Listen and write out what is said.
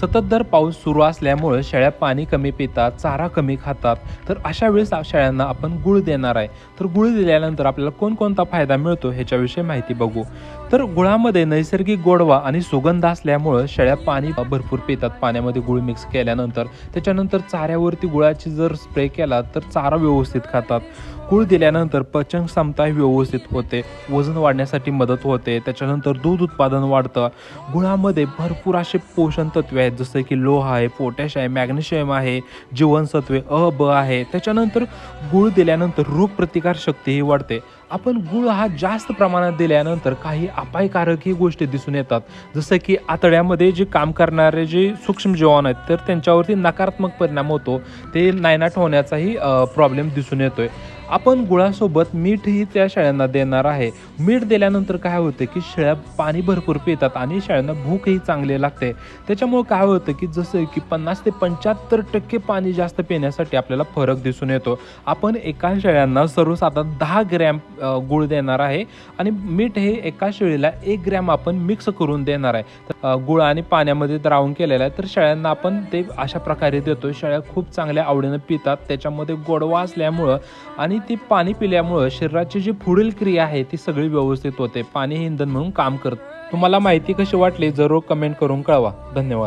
सततधार पाऊस सुरू असल्यामुळे शेळ्या पाणी कमी पितात चारा कमी खातात. तर अशा वेळेस शेळ्यांना आपण गुळ देणार आहे. तर गुळ दिल्यानंतर आपल्याला कोणकोणता फायदा मिळतो ह्याच्याविषयी माहिती बघू. तर गुळामध्ये नैसर्गिक गोडवा आणि सुगंध असल्यामुळं शेळ्या पाणी भरपूर पितात. पाण्यामध्ये गुळ मिक्स केल्यानंतर. त्याच्यानंतर चाऱ्यावरती गुळाची जर स्प्रे केला तर चारा व्यवस्थित खातात. गुळ दिल्यानंतर पचन क्षमता व्यवस्थित होते. वजन वाढण्यासाठी मदत होते. त्याच्यानंतर दूध उत्पादन वाढतं. गुळामध्ये भरपूर असे पोषण तत्वे आहेत. जसं की लोह आहे पोटॅश आहे मॅग्नेशियम आहे जीवनसत्वे अ ब आहे. त्याच्यानंतर गुळ दिल्यानंतर रोगप्रतिकार शक्तीही वाढते. आपण गुळ हा जास्त प्रमाणात दिल्यानंतर काही अपायकारकही गोष्टी दिसून येतात. जसं की आतड्यामध्ये जे काम करणारे जे सूक्ष्म जीवाणू आहेत तर त्यांच्यावरती नकारात्मक परिणाम होतो. ते नायनाट होण्याचाही प्रॉब्लेम दिसून येतोय. आपण गुळासोबत मीठही त्या शेळ्यांना देणार आहे. मीठ दिल्यानंतर काय होतं की शेळ्या पाणी भरपूर पितात आणि शेळ्यांना भूकही चांगली लागते. त्याच्यामुळे काय होतं की जसं की पन्नास ते पंच्याहत्तर टक्के पाणी जास्त पिण्यासाठी आपल्याला फरक दिसून येतो. आपण एका शेळ्यांना सर्वसाधारण दहा ग्रॅम गुळ देणार आहे आणि मीठ हे एका शेळीला एक ग्रॅम आपण मिक्स करून देणार आहे. तर, गुळ आणि पाण्यामध्ये द्रावण केलेलं आहे. तर शेळ्यांना आपण ते अशा प्रकारे देतो शेळ्या खूप चांगल्या आवडीनं पितात. त्याच्यामध्ये गोडवा असल्यामुळं आणि आणि ती पाणी पिल्यामुळं शरीराची जी पुढील क्रिया आहे ती सगळी व्यवस्थित होते. पाणी हे इंधन म्हणून काम करत. तुम्हाला माहिती कशी वाटली? जरूर कमेंट करून कळवा. धन्यवाद.